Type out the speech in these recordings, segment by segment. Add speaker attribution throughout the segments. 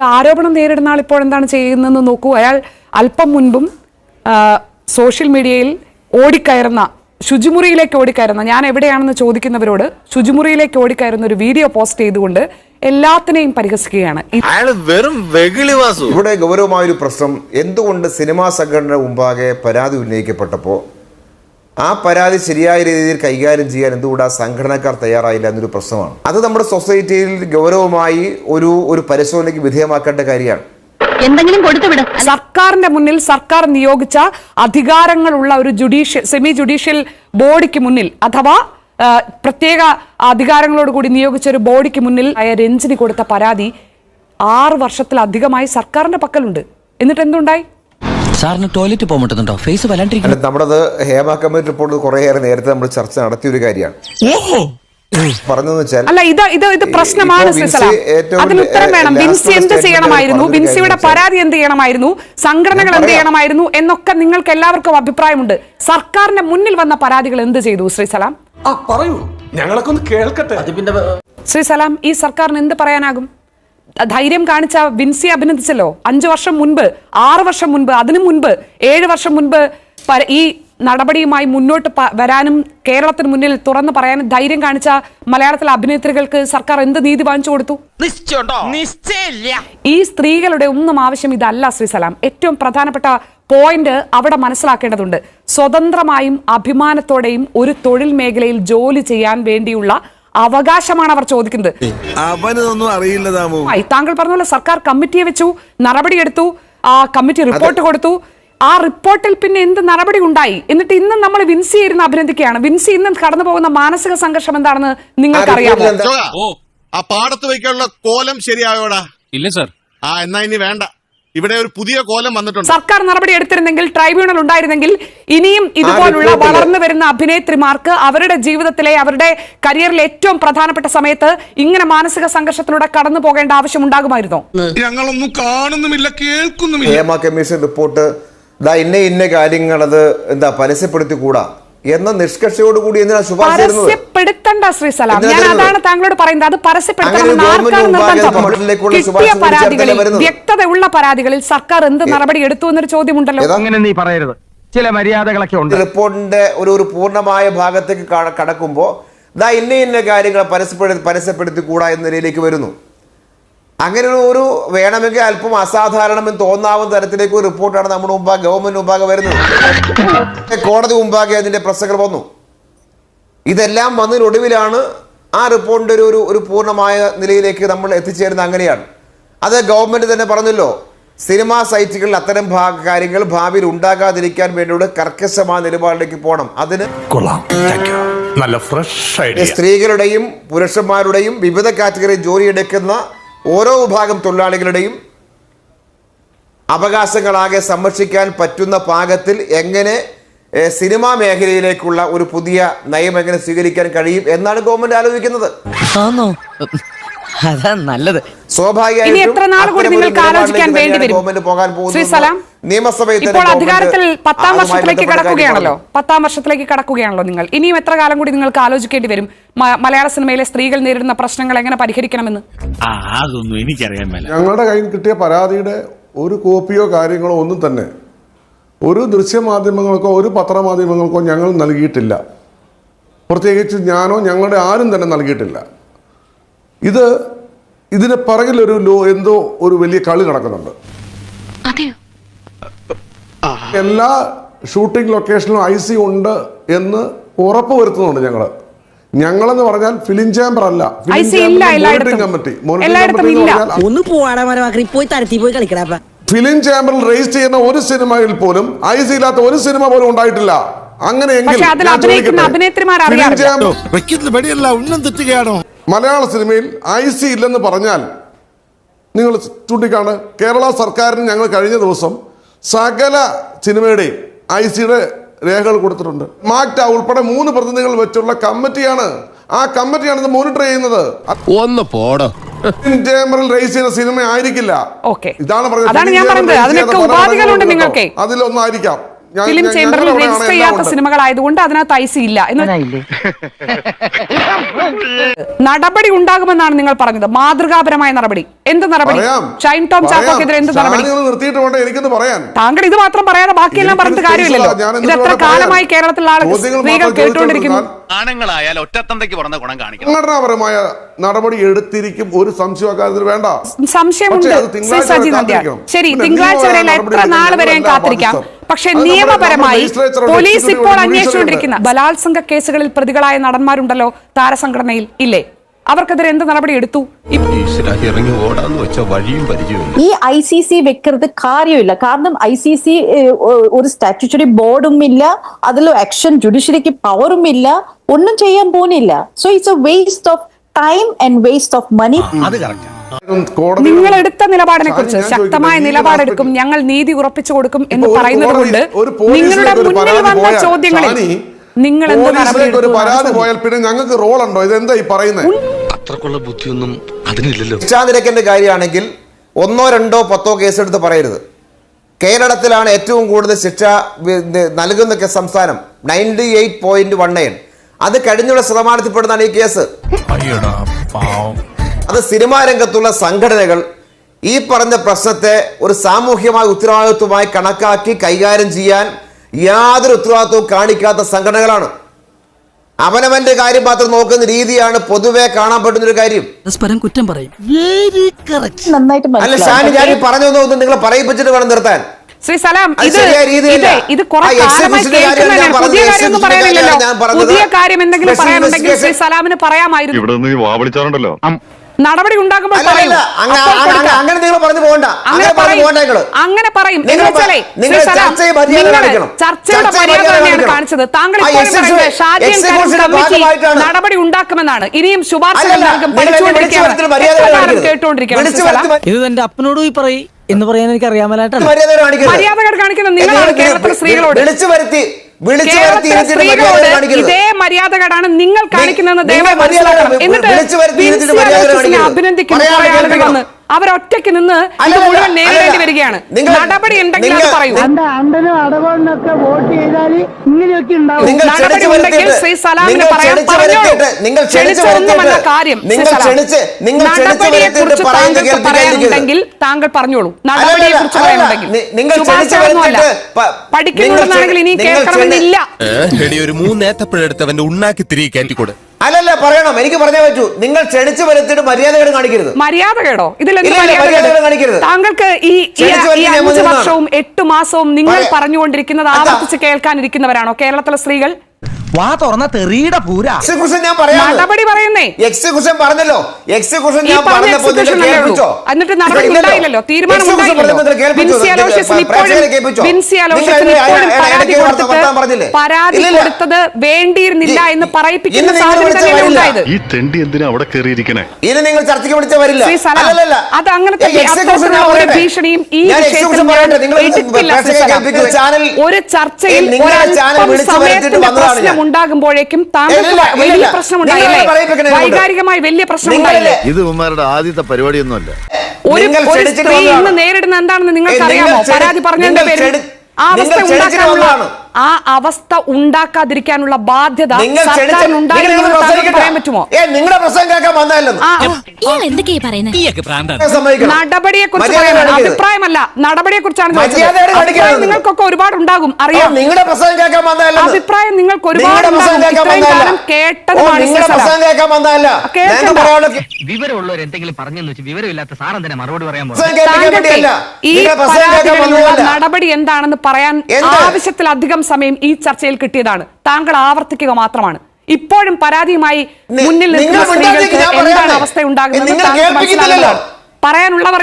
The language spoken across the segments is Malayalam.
Speaker 1: ആരോപണം നേരിടുന്ന ആൾ ഇപ്പോൾ എന്താണ് ചെയ്യുന്നതെന്ന് നോക്കൂ. അയാൾ അല്പം മുൻപും സോഷ്യൽ മീഡിയയിൽ ഓടിക്കയറുന്ന ശുചിമുറിയിലേക്ക് ഓടിക്കയറുന്ന ഞാൻ എവിടെയാണെന്ന് ചോദിക്കുന്നവരോട് ശുചിമുറിയിലേക്ക് ഓടിക്കയറുന്ന ഒരു വീഡിയോ പോസ്റ്റ് ചെയ്തുകൊണ്ട് എല്ലാത്തിനെയും പരിഹസിക്കുകയാണ്.
Speaker 2: വെറും
Speaker 3: ഇവിടെ ഗൗരവമായൊരു പ്രശ്നം എന്തുകൊണ്ട് സിനിമാ സംഘടന മുമ്പാകെ പരാതി ഉന്നയിക്കപ്പെട്ടപ്പോൾ ആ പരാതി ശരിയായ രീതിയിൽ കൈകാര്യം ചെയ്യാൻ എന്തുകൊണ്ട് ആ സംഘടനക്കാർ തയ്യാറായില്ല എന്നൊരു പ്രശ്നമാണ്. അത് നമ്മുടെ സൊസൈറ്റിയിൽ ഗൗരവമായി ഒരു ഒരു പരിശോധനയ്ക്ക് വിധേയമാക്കേണ്ട കാര്യമാണ്.
Speaker 4: എന്തെങ്കിലും കൊടുത്തുവിട്
Speaker 1: സർക്കാരിന്റെ മുന്നിൽ സർക്കാർ നിയോഗിച്ച അധികാരങ്ങളുള്ള ഒരു ജുഡീഷ്യൽ സെമി ജുഡീഷ്യൽ ബോഡിക്ക് മുന്നിൽ അഥവാ പ്രത്യേക അധികാരങ്ങളോട് കൂടി നിയോഗിച്ച ഒരു ബോഡിക്ക് മുന്നിൽ ആയ രഞ്ജിനി കൊടുത്ത പരാതി ആറ് വർഷത്തിലധികമായി സർക്കാരിന്റെ പക്കലുണ്ട്. എന്നിട്ട് എന്തുണ്ടായി?
Speaker 5: സാറിന് ടോയ്ലറ്റ് പോകാൻ പറ്റുന്നുണ്ടോ? ഫേസ്
Speaker 3: വല്ലാണ്ടിരിക്കും നമ്മുടെ ഹേമ കമ്മിറ്റി റിപ്പോർട്ട് കുറേയേറെ നേരത്തെ നമ്മൾ ചർച്ച നടത്തിയ ഒരു കാര്യമാണ്. പറഞ്ഞതെന്ന് വെച്ചാൽ
Speaker 1: അല്ല ഇത് ഇത് ഇത് പ്രശ്നമാണ് അതിന് ഉത്തരം വേണം.
Speaker 3: ബിൻസി
Speaker 1: വിൻസി എന്ത് ചെയ്യണമായിരുന്നു? വിൻസിയുടെ പരാതി എന്ത് ചെയ്യണമായിരുന്നു? സംഘടനകൾ എന്ത് ചെയ്യണമായിരുന്നു? എന്നൊക്കെ നിങ്ങൾക്ക് എല്ലാവർക്കും അഭിപ്രായമുണ്ട്. സർക്കാരിന്റെ മുന്നിൽ വന്ന പരാതികൾ എന്ത് ചെയ്തു ശ്രീ സലാം
Speaker 6: ആ പറയൂ. ഞങ്ങളൊക്കെ ഒന്ന് കേൾക്കട്ടെ.
Speaker 1: ശ്രീ സലാം ഈ സർക്കാരിന് എന്ത് പറയാനാകും? ധൈര്യം കാണിച്ച വിൻസി അഭിനന്ദിച്ചല്ലോ. അഞ്ചു വർഷം മുൻപ് ആറു വർഷം മുൻപ് അതിനു മുൻപ് ഏഴ് വർഷം മുൻപ് ഈ നടപടിയുമായി മുന്നോട്ട് വരാനും കേരളത്തിന് മുന്നിൽ തുറന്നു പറയാനും ധൈര്യം കാണിച്ച മലയാളത്തിലെ അഭിനേത്രികൾക്ക് സർക്കാർ എന്ത് നീതി വാങ്ങിച്ചു കൊടുത്തു? ഈ സ്ത്രീകളുടെ ഒന്നും ആവശ്യം ഇതല്ല ശ്രീ സലാം. ഏറ്റവും പ്രധാനപ്പെട്ട പോയിന്റ് അവിടെ മനസ്സിലാക്കേണ്ടതുണ്ട്. സ്വതന്ത്രമായും അഭിമാനത്തോടെയും ഒരു തൊഴിൽ മേഖലയിൽ ജോലി ചെയ്യാൻ വേണ്ടിയുള്ള അവകാശമാണ് അവർ ചോദിക്കുന്നത്.
Speaker 2: അവനൊന്നും അറിയില്ല.
Speaker 1: താങ്കൾ പറഞ്ഞ പോലെ സർക്കാർ കമ്മിറ്റിയെ വെച്ചു നടപടിയെടുത്തു ആ കമ്മിറ്റി റിപ്പോർട്ട് കൊടുത്തു. ആ റിപ്പോർട്ടിൽ പിന്നെ എന്ത് നടപടി ഉണ്ടായി? എന്നിട്ട് ഇന്ന് നമ്മൾ വിൻസി ഇരുന്ന് അഭിനന്ദിക്കുകയാണ്. വിൻസി ഇന്ന് കടന്നു പോകുന്ന മാനസിക സംഘർഷം എന്താണെന്ന്
Speaker 3: നിങ്ങൾക്ക്
Speaker 1: നിങ്ങൾക്കറിയാമോ
Speaker 2: ഓ ആ പാടത്ത് വയ്ക്കാനുള്ള കോലം ശരിയായോടാ?
Speaker 7: ഇല്ല സർ.
Speaker 2: ആ എന്നാ ഇനി വേണ്ട. ഇവിടെ ഒരു പുതിയ കോലം വന്നിട്ടുണ്ട്.
Speaker 1: സർക്കാർ നടപടി എടുത്തിരുന്നെങ്കിൽ ട്രൈബ്യൂണൽ ഉണ്ടായിരുന്നെങ്കിൽ ഇനിയും ഇതുപോലുള്ള വളർന്നു വരുന്ന അഭിനേത്രിമാർക്ക് അവരുടെ ജീവിതത്തിലെ അവരുടെ കരിയറിലെ ഏറ്റവും പ്രധാനപ്പെട്ട സമയത്ത് ഇങ്ങനെ മാനസിക സംഘർഷത്തിലൂടെ കടന്നു പോകേണ്ട ആവശ്യം ഉണ്ടാകുമായിരുന്നോ?
Speaker 6: ഞങ്ങളൊന്നും കാണുന്നുമില്ല കേൾക്കുന്നുമില്ല.
Speaker 3: Commission report. ദാ ഇന്ന ഇന്ന കാര്യങ്ങൾ എന്താ എന്താ പരസ്യപ്പെടുത്തിക്കൂടാ? എന്ന നിഷ്കർഷയോടുകൂടി എന്തിനാ ശുപാർശ
Speaker 1: പരസ്യപ്പെടുത്തണ്ട ശ്രീ സലാം. ഞാൻ അതാണ് താങ്കളോട് പറയുന്നത്. അത്
Speaker 3: പരസ്യപ്പെടുത്തണം.
Speaker 1: ആർക്കാണ് നിർബന്ധം കിട്ടിയ പരാതികളിൽ വ്യക്തതയുള്ള പരാതികളിൽ സർക്കാർ എന്ത് നടപടി എടുത്തു എന്നൊരു ചോദ്യമുണ്ടല്ലോ?
Speaker 8: അങ്ങനെ നീ പറയരുത്. ചില മര്യാദകളൊക്കെ ഉണ്ട്.
Speaker 3: റിപ്പോർട്ടിന്റെ ഒരു ഒരു പൂർണമായ ഭാഗത്തേക്ക് കടക്കുമ്പോ കടക്കുമ്പോൾ ദാ ഇന്ന ഇന്ന കാര്യങ്ങൾ പരസ്യപ്പെടുത്തി പരസ്യപ്പെടുത്തി കൂടാ എന്ന നിലയിലേക്ക് വരുന്നു. അങ്ങനെ ഒരു ഒരു വേണമെങ്കിൽ അല്പം അസാധാരണമെന്ന് തോന്നാവുന്ന തരത്തിലേക്ക് ഒരു റിപ്പോർട്ടാണ് നമ്മുടെ മുമ്പാകെ ഗവൺമെന്റ് മുമ്പാകെ വരുന്നത്. കോടതി മുമ്പാകെ അതിന്റെ പ്രശ്നങ്ങൾ വന്നു. ഇതെല്ലാം വന്നതിനൊടുവിലാണ് ആ റിപ്പോർട്ടിന്റെ ഒരു ഒരു ഒരു പൂർണമായ നിലയിലേക്ക് നമ്മൾ എത്തിച്ചേരുന്നത് അങ്ങനെയാണ്. അത് ഗവൺമെന്റ് തന്നെ പറഞ്ഞല്ലോ സിനിമാ സൈറ്റുകളിൽ അത്തരം കാര്യങ്ങൾ ഭാവിയിൽ ഉണ്ടാകാതിരിക്കാൻ വേണ്ടിയുള്ള കർക്കശമായ നിലപാടിലേക്ക് പോകണം. അതിന്
Speaker 6: നല്ല ഫ്രഷ്
Speaker 3: സ്ത്രീകളുടെയും പുരുഷന്മാരുടെയും വിവിധ കാറ്റഗറി ജോലിയെടുക്കുന്ന ഓരോ വിഭാഗം തൊഴിലാളികളുടെയും അവകാശങ്ങളാകെ സംരക്ഷിക്കാൻ പറ്റുന്ന പാകത്തിൽ എങ്ങനെ സിനിമാ മേഖലയിലേക്കുള്ള ഒരു പുതിയ നയം എങ്ങനെ സ്വീകരിക്കാൻ കഴിയും എന്നാണ് ഗവൺമെന്റ് ആലോചിക്കുന്നത്. സ്വാഭാവികമായിട്ടും ഗവൺമെന്റ് പോകാൻ
Speaker 1: ശ്രീ ഇപ്പോൾ അധികാരത്തിൽ പത്താം വർഷത്തിലേക്ക് കടക്കുകയാണല്ലോ. പത്താം വർഷത്തിലേക്ക് കടക്കുകയാണല്ലോ നിങ്ങൾ. ഇനിയും എത്ര കാലം കൂടി നിങ്ങൾക്ക് ആലോചിക്കേണ്ടി വരും? മലയാള സിനിമയിലെ സ്ത്രീകൾ നേരിടുന്ന പ്രശ്നങ്ങൾ എങ്ങനെ പരിഹരിക്കണമെന്ന്?
Speaker 7: ആ അതൊന്നും എനിക്കറിയാൻ മേല.
Speaker 9: ഞങ്ങളുടെ കയ്യിൽ കിട്ടിയ പരാതിയുടെ ഒരു കോപ്പിയോ കാര്യങ്ങളോ ഒന്നും തന്നെ ഒരു ദൃശ്യമാധ്യമങ്ങൾക്കോ ഒരു പത്രമാധ്യമങ്ങൾക്കോ ഞങ്ങൾ നൽകിയിട്ടില്ല. പ്രത്യേകിച്ച് ഞാനോ ഞങ്ങളുടെ ആരും തന്നെ നൽകിയിട്ടില്ല. ഇത് ഇതിന് പിറകിലൊരു ലോ എന്തോ ഒരു വലിയ കളി നടക്കുന്നുണ്ട്.
Speaker 4: അതെയോ?
Speaker 9: എല്ലാ ഷൂട്ടിംഗ് ലൊക്കേഷനിലും ഐ സി ഉണ്ട് എന്ന് ഉറപ്പ് വരുത്തുന്നുണ്ട് ഞങ്ങൾ ഞങ്ങളെന്ന് പറഞ്ഞാൽ ഫിലിം ചേംബർ അല്ല. കമ്മിറ്റി. ഫിലിം ചേംബറിൽ രജിസ്റ്റർ ചെയ്യുന്ന ഒരു സിനിമയിൽ പോലും ഐ സി ഇല്ലാത്ത ഒരു സിനിമ പോലും ഉണ്ടായിട്ടില്ല.
Speaker 2: അങ്ങനെ
Speaker 9: മലയാള സിനിമയിൽ ഐ സി ഇല്ലെന്ന് പറഞ്ഞാൽ നിങ്ങൾ ചൂണ്ടിക്കാണ് കേരള സർക്കാരിന് ഞങ്ങൾ കഴിഞ്ഞ ദിവസം സകല സിനിമയുടെയും ഐ സിയുടെ രേഖകൾ കൊടുത്തിട്ടുണ്ട്. മാക്ട ഉൾപ്പെടെ മൂന്ന് പ്രതിനിധികൾ വെച്ചുള്ള കമ്മിറ്റിയാണ്. ആ കമ്മിറ്റിയാണ് ഇത് മോണിറ്റർ ചെയ്യുന്നത്.
Speaker 2: ഒന്ന് പോടോ.
Speaker 9: ചേംബറിൽ സിനിമ ആയിരിക്കില്ല.
Speaker 1: ഓക്കെ.
Speaker 9: ഇതാണ് പറഞ്ഞത്. അതിലൊന്നായിരിക്കാം.
Speaker 1: ഫിലിം ചേംബറിൽ രജിസ്റ്റർ ചെയ്യാത്ത
Speaker 9: സിനിമകൾ
Speaker 1: ആയതുകൊണ്ട് അതിനകത്ത് ഐ സി ഇല്ല. എന്ന് നടപടി ഉണ്ടാകുമെന്നാണ് നിങ്ങൾ പറഞ്ഞത്. മാതൃകാപരമായ നടപടി. എന്ത് നടപടി?
Speaker 9: ചൈൻ
Speaker 1: ഷൈൻ ടോം ചാക്കോക്കെതിരെ എന്ത് നടപടി?
Speaker 9: ഷാനികൾ നിർത്തിയിട്ട് വേണ്ട? എനിക്കൊന്ന് പറയാൻ.
Speaker 1: താങ്കൾ ഇത് മാത്രം പറയാതെ ബാക്കിയെല്ലാം പറഞ്ഞിട്ട് കാര്യമില്ലല്ലോ.
Speaker 9: ഞാൻ
Speaker 1: ഇത് എത്ര കാലമായി? കേരളത്തിലുള്ള ആളുകൾ സ്ത്രീകൾ കേട്ടുകൊണ്ടിരിക്കുന്നു
Speaker 7: ആണുങ്ങളായാൽ ഒറ്റത്തന്തയ്ക്ക് പറഞ്ഞ ഗുണം കാണിക്കണം
Speaker 9: സംഘടനാപരമായ നടപടി എടുത്തിരിക്കും ഒരു സംശയം വേണ്ട
Speaker 1: സംശയമുണ്ട്
Speaker 9: പക്ഷേ.
Speaker 1: പക്ഷെ നിയമപരമായി പോലീസ് ഇപ്പോൾ അന്വേഷിച്ചുകൊണ്ടിരിക്കുന്ന ബലാത്സംഗ കേസുകളിൽ പ്രതികളായ നടന്മാരുണ്ടല്ലോ താരസംഘടനയിൽ ഇല്ലേ അവർക്കെതിരെ എന്ത് നടപടി എടുത്തു?
Speaker 4: ഈ ഐ സി സി വെക്കരുത് കാര്യമില്ല. കാരണം ഐ സി സി ഒരു സ്റ്റാറ്റ്യൂട്ടറി ബോർഡും ഇല്ല അതിൽ ആക്ഷൻ ജുഡീഷ്യറിക്ക് പവറും ഇല്ല ഒന്നും ചെയ്യാൻ പോകുന്നില്ല so it's a waste of time and waste of money
Speaker 1: നിങ്ങൾ എടുത്ത നിലപാടിനെ കുറിച്ച് ശക്തമായ നിലപാടെടുക്കും. ഞങ്ങൾ നീതി ഉറപ്പിച്ചു കൊടുക്കും എന്ന് പറയുന്നത് കൊണ്ട് നിങ്ങളുടെ മുന്നിൽ വന്ന ചോദ്യങ്ങളിൽ നിങ്ങൾ
Speaker 9: പോലീസിലേക്ക് ഒരു പരാതി. പോയാൽ പിന്നെ ഞങ്ങൾക്ക് റോൾ ഉണ്ടോ ഇതെന്താ ഈ പറയുന്നത്
Speaker 6: അത്രക്കുള്ള ബുദ്ധിയൊന്നും അതിനില്ലല്ലോ.
Speaker 3: ശിക്ഷാനിരക്കിന്റെ കാര്യമാണെങ്കിൽ ഒന്നോ രണ്ടോ പത്തോ കേസെടുത്ത് പറയരുത്. കേരളത്തിലാണ് ഏറ്റവും കൂടുതൽ ശിക്ഷ നൽകുന്ന സംസ്ഥാനം ninety eight point one nine അത് കഴിഞ്ഞുള്ള ശതമാനത്തിൽപ്പെടുന്നതാണ് ഈ കേസ്. അത് സിനിമാ രംഗത്തുള്ള സംഘടനകൾ ഈ പറഞ്ഞ പ്രശ്നത്തെ ഒരു സാമൂഹ്യമായ ഉത്തരവാദിത്വമായി കണക്കാക്കി കൈകാര്യം ചെയ്യാൻ യാതൊരു ഉത്തരവാദിത്വവും കാണിക്കാത്ത സംഘടനകളാണ്. അവനവന്റെ കാര്യം മാത്രം നോക്കുന്ന രീതിയാണ് പൊതുവെ കാണാൻ പറ്റുന്ന ഒരു കാര്യം.
Speaker 10: പരസ്പരം കുറ്റം പറയും.
Speaker 4: നന്നായിട്ട്
Speaker 3: അല്ല ഷാനി ഞാൻ
Speaker 4: പറഞ്ഞു
Speaker 3: പറഞ്ഞൊന്നും നിങ്ങൾ പറയിപ്പിച്ചിട്ട് വേണം നിർത്താൻ.
Speaker 1: ശ്രീ സലാം ഇത് ഇത് കുറെ കാലമായി
Speaker 3: ഞാൻ
Speaker 1: പുതിയ കാര്യമൊന്നും പറയാനില്ലല്ലോ. പുതിയ കാര്യം എന്തെങ്കിലും പറയാനുണ്ടെങ്കിൽ ശ്രീ സലാമിന് പറയാമായിരുന്നു.
Speaker 2: ഇവിടെ നിന്ന് വാവളിച്ചാറുണ്ടല്ലോ.
Speaker 1: നടപടി
Speaker 3: അങ്ങ- അങ്ങനെ നിങ്ങൾ പറഞ്ഞു പോകണ്ട.
Speaker 1: അങ്ങനെ പറയും. അങ്ങനെ. ചർച്ചയുടെ മര്യാദ തന്നെയാണ് കാണിച്ചത്. താങ്കൾ. നടപടി ഉണ്ടാക്കുമെന്നാണ്. ഇനിയും
Speaker 3: ശുപാർശ
Speaker 1: കേട്ടുകൊണ്ടിരിക്കുകയാണ്
Speaker 10: ഇത് എന്റെ അപ്പനോട് പോയി പറയും എന്ന് പറയാൻ എനിക്ക് അറിയാമലായിട്ടാണ്.
Speaker 3: മര്യാദ
Speaker 1: കാണിക്കുന്നത്
Speaker 3: നിങ്ങൾ
Speaker 1: നിങ്ങളാണ് കേരളത്തിലെ സ്ത്രീകളോട്.
Speaker 3: വിളിച്ചു വരുത്തി.
Speaker 1: ഇതേ മര്യാദകളാണ് നിങ്ങൾ കാണിക്കുന്നതെന്ന് ദയവായി മനസ്സിലാക്കണം എന്നിട്ട്. അഭിനന്ദിക്കുന്ന. അവരൊറ്റയ്ക്ക് നിന്ന് ഇത് മുഴുവൻ നേരിടേണ്ടി. വരികയാണ്.
Speaker 3: നിങ്ങൾ-
Speaker 1: നടപടി ഉണ്ടെങ്കിൽ അത് പറയൂ.
Speaker 10: എന്റെ വോട്ട് ചെയ്താൽ ഇങ്ങനെയൊക്കെ ഉണ്ടാവും.
Speaker 3: നിങ്ങൾ
Speaker 1: നടപടി ഉണ്ടെങ്കിൽ ശ്രീ സലാമിന് പറഞ്ഞോളൂ. ക്ഷണിച്ചൊന്നുമല്ല കാര്യം, താങ്കൾക്ക് പറയാനുണ്ടെങ്കിൽ താങ്കൾ പറഞ്ഞോളൂ. നടപടിയെ കുറിച്ച്. പറയാനുണ്ടെങ്കിൽ. പഠിക്കുന്നുണ്ടെന്നാണെങ്കിൽ ഇനി കേൾക്കണമെന്നില്ല.
Speaker 6: ഒരു മൂന്നേത്തപ്പഴെടുത്തവന്റെ ഉണ്ണാക്കി തിരികെ കയറ്റിക്കൊടു.
Speaker 3: അല്ലല്ല പറയണം. എനിക്ക് പറഞ്ഞേ പറ്റൂ. നിങ്ങൾ ക്ഷണിച്ചു വരുത്തിയിട്ട് മര്യാദകേട് കാണിക്കരുത്.
Speaker 1: മര്യാദകേടോ? ഇതിലെന്ത്
Speaker 3: കാണിക്കരുത്.
Speaker 1: താങ്കൾക്ക് ഈ അഞ്ച് വർഷവും എട്ട് മാസവും നിങ്ങൾ. പറഞ്ഞുകൊണ്ടിരിക്കുന്നത്. ആവർത്തിച്ച് കേൾക്കാനിരിക്കുന്നവരാണോ? കേരളത്തിലെ സ്ത്രീകൾ?
Speaker 10: വാ തുറന്ന തെറിയുടെ പൂര.
Speaker 3: എക്സിക്യൂഷൻ ഞാൻ പറയാം.
Speaker 1: നടപടി പറയുന്നേ.
Speaker 3: എക്സിക്യൂഷൻ പറഞ്ഞല്ലോ. എക്സിക്യൂഷൻ ഞാൻ
Speaker 1: പറഞ്ഞ
Speaker 3: പറഞ്ഞപ്പോൾ നിങ്ങൾ. കേൾപ്പിച്ചോ?
Speaker 1: എന്നിട്ട് നടപടി ഉണ്ടായില്ലല്ലോ? തീരുമാനം ഉണ്ടായില്ലല്ലോ? ബിൻസി അലോഷ്യസിന് ഇപ്പോഴും
Speaker 3: ബിൻസി
Speaker 1: അലോഷ്യസിന് ഇപ്പോഴും പരാതി
Speaker 3: കൊടുത്തത് പറഞ്ഞില്ലേ?
Speaker 1: പരാതി കൊടുത്തത് വേണ്ടിയിരുന്നില്ല എന്ന് പറയിപ്പിക്കുന്ന സാഹചര്യം
Speaker 3: വിളിച്ച
Speaker 1: ഉണ്ടായത്?
Speaker 2: ഈ തെണ്ടി എന്തിനാ അവിടെ കയറിയിരിക്കണേ?
Speaker 3: ഇനി നിങ്ങൾ ചർച്ചയ്ക്ക് വിളിച്ച വരില്ല. അല്ലല്ല
Speaker 1: അത്
Speaker 3: ഞാൻ
Speaker 1: ഒരു. ഭീഷണിയും ഈ വിഷയത്തിൽ ഒരു ചർച്ചയിൽ
Speaker 3: ഏയ്, ചാനൽ വിളിച്ചു വരുത്തിയിട്ട്
Speaker 1: സമയത്തിന്റെ
Speaker 3: വന്നതാണ്
Speaker 1: പ്രശ്നം ഉണ്ടാകുമ്പോഴേക്കും താങ്കൾക്ക് വലിയ
Speaker 3: കൊണ്ട്.
Speaker 1: വൈകാരികമായി വലിയ പ്രശ്നമുണ്ടായില്ലേ?
Speaker 3: നിങ്ങളല്ലേ
Speaker 2: ഇത് ഉമ്മാരുടെ ആദ്യത്തെ പരിപാടിയൊന്നുമല്ല.
Speaker 1: ഒരു ഒരു സ്ത്രീ ഇന്ന് നേരിടുന്ന എന്താണെന്ന് നിങ്ങൾക്ക് അറിയാമോ പരാതി പറഞ്ഞതിന്റെ പേരിൽ ആ അവസ്ഥ ഉണ്ടാക്കാനുള്ള. ആ അവസ്ഥ ഉണ്ടാക്കാതിരിക്കാനുള്ള ബാധ്യത പറയാൻ പറ്റുമോ?
Speaker 3: നിങ്ങളുടെ പ്രസംഗം കേൾക്കാൻ
Speaker 1: നടപടിയെ കുറിച്ച് അഭിപ്രായമല്ല. നടപടിയെ കുറിച്ചാണ്. നിങ്ങൾക്കൊക്കെ ഒരുപാട് ഉണ്ടാകും. അറിയാം.
Speaker 3: നിങ്ങളുടെ പ്രസംഗം കേൾക്കാൻ വന്നതല്ലെന്ന്
Speaker 1: അഭിപ്രായം നിങ്ങൾക്ക് ഒരുപാട്
Speaker 8: വിവരമുള്ളവർ എന്തെങ്കിലും പറഞ്ഞെന്ന് വെച്ച് വിവരമില്ലാത്ത സാറൻ തന്നെ മറുപടി പറയാൻ
Speaker 1: ഈ നടപടി എന്താണെന്ന് പറയാൻ? ആവശ്യത്തിലധികം സമയം ഈ ചർച്ചയിൽ കിട്ടിയതാണ്. താങ്കൾ ആവർത്തിക്കുക മാത്രമാണ്. ഇപ്പോഴും പരാതിയുമായി മുന്നിൽ നിൽക്കുന്ന സ്ത്രീകൾക്ക് എന്താണ് അവസ്ഥ ഉണ്ടാകുന്നത്. പറയാനുള്ളവർ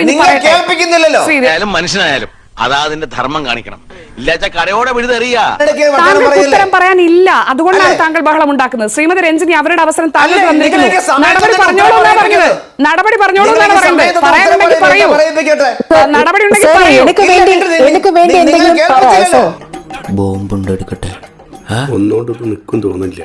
Speaker 7: മനുഷ്യനായാലും അതാ അതിന്റെ ധർമ്മം കാണിക്കണം. ഇല്ലാച്ച വിഴുതെറിയ.
Speaker 1: താങ്കൾക്ക്? ഉത്തരം പറയാനില്ല. അതുകൊണ്ടാണ് താങ്കൾ ബഹളം ഉണ്ടാക്കുന്നത്. ശ്രീമതി രഞ്ജിനി അവരുടെ അവസരം താങ്കൾ നടപടി പറഞ്ഞോളൂ പറഞ്ഞത്. നടപടി പറഞ്ഞോളൂ എന്നാണ്
Speaker 3: നിങ്ങൾക്ക്
Speaker 1: പറയുന്നത്
Speaker 3: സമയത്ത്
Speaker 1: പറയാനുണ്ടെങ്കിൽ പറയൂ. നടപടി ഉണ്ടെങ്കിൽ പറയൂ.
Speaker 4: എനിക്ക് വേണ്ടി എന്തെങ്കിലും പറ
Speaker 3: കേൾപ്പിച്ചില്ലല്ലോ.
Speaker 4: സാർ
Speaker 5: ബോംബുണ്ട് എടുക്കട്ടെ
Speaker 6: ഒന്നോണ്ട് നിൽക്കും തോന്നില്ല